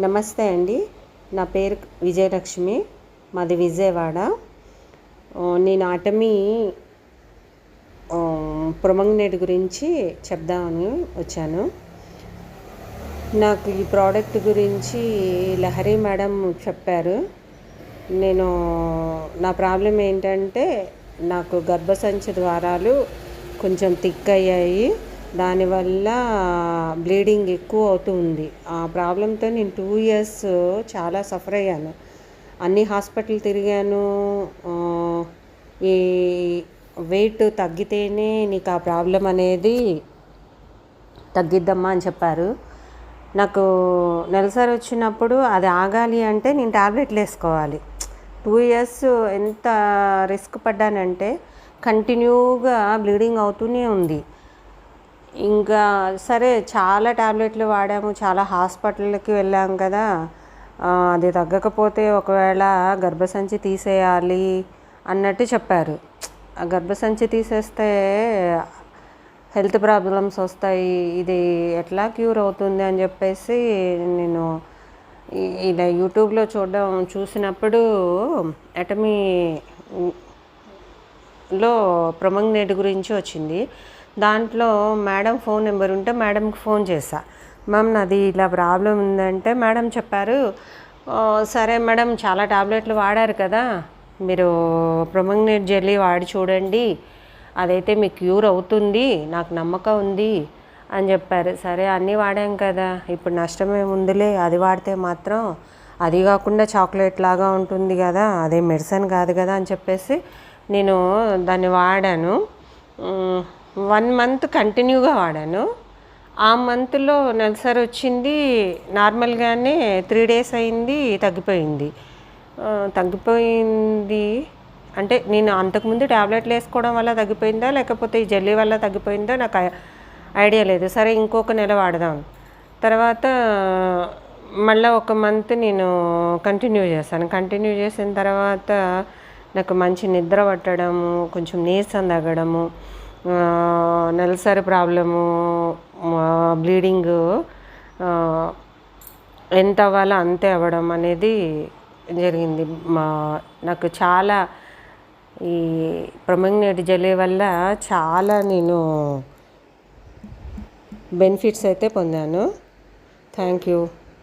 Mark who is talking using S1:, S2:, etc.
S1: నమస్తే అండి. నా పేరు విజయలక్ష్మి. మాది విజయవాడ. నేను ఆటమీ ప్రొమంగ్నేట్ గురించి చెప్దామని వచ్చాను. నాకు ఈ ప్రోడక్ట్ గురించి లహరి మేడం చెప్పారు. నేను నా ప్రాబ్లం ఏంటంటే నాకు గర్భసంచి ద్వారాలు కొంచెం థిక్ అయ్యాయి. దానివల్ల బ్లీడింగ్ ఎక్కువ అవుతుంది ఆ ప్రాబ్లంతో నేను టూ ఇయర్స్ చాలా సఫర్ అయ్యాను. అన్ని హాస్పిటల్ తిరిగాను. ఈ వెయిట్ తగ్గితేనే నీకు ఆ ప్రాబ్లం అనేది తగ్గిద్దమ్మా అని చెప్పారు. నాకు నెలసరి వచ్చినప్పుడు అది ఆగాలి అంటే నేను టాబ్లెట్లు వేసుకోవాలి. టూ ఇయర్స్ ఎంత రిస్క్ పడ్డానంటే కంటిన్యూగా బ్లీడింగ్ అవుతూనే ఉంది. ఇంకా సరే చాలా టాబ్లెట్లు వాడాము చాలా హాస్పిటల్కి వెళ్ళాం కదా. అది తగ్గకపోతే ఒకవేళ గర్భసంచి తీసేయాలి అన్నట్టు చెప్పారు. ఆ గర్భసంచి తీసేస్తే హెల్త్ ప్రాబ్లమ్స్ వస్తాయి ఇది ఎట్లా క్యూర్ అవుతుంది అని చెప్పేసి నేను ఇలా యూట్యూబ్లో చూడడం చూసినప్పుడు అటమీ లో ప్రొమంగ్నేట్ గురించి వచ్చింది. దాంట్లో మేడం ఫోన్ నెంబర్ ఉంటే మేడంకి ఫోన్ చేశా. మ్యామ్ నాది ఇలా ప్రాబ్లం ఉందంటే మేడం చెప్పారు సరే మేడం చాలా టాబ్లెట్లు వాడారు కదా మీరు ప్రొమంగ్నేట్ జెల్లీ వాడి చూడండి అదైతే మీకు క్యూర్ అవుతుంది నాకు నమ్మకం ఉంది అని చెప్పారు. సరే అన్నీ వాడాం కదా ఇప్పుడు నష్టమే ఉందిలే అది వాడితే మాత్రం అది కాకుండా చాక్లెట్ లాగా ఉంటుంది కదా అదే మెడిసిన్ కాదు కదా అని చెప్పేసి నేను దాన్ని వాడాను. వన్ మంత్ కంటిన్యూగా వాడాను. ఆ మంత్లో నెలసరి వచ్చింది నార్మల్గానే త్రీ డేస్ అయింది తగ్గిపోయింది. తగ్గిపోయింది అంటే నేను అంతకుముందు ట్యాబ్లెట్లు వేసుకోవడం వల్ల తగ్గిపోయిందా లేకపోతే ఈ జెల్లీ వల్ల తగ్గిపోయిందో నాకు ఐడియా లేదు. సరే ఇంకొక నెల వాడదాం. తర్వాత మళ్ళీ ఒక మంత్ నేను కంటిన్యూ చేశాను. కంటిన్యూ చేసిన తర్వాత నాకు మంచి నిద్ర పట్టడము కొంచెం నీరసం తగ్గడము నెలసరి ప్రాబ్లము బ్లీడింగ్ ఎంత అవ్వాలో అంతే అవ్వడం అనేది జరిగింది. మా నాకు చాలా ఈ ప్రొమంగ్నేట్ జెల్లీ వల్ల చాలా నేను బెనిఫిట్స్ అయితే పొందాను. Thank you.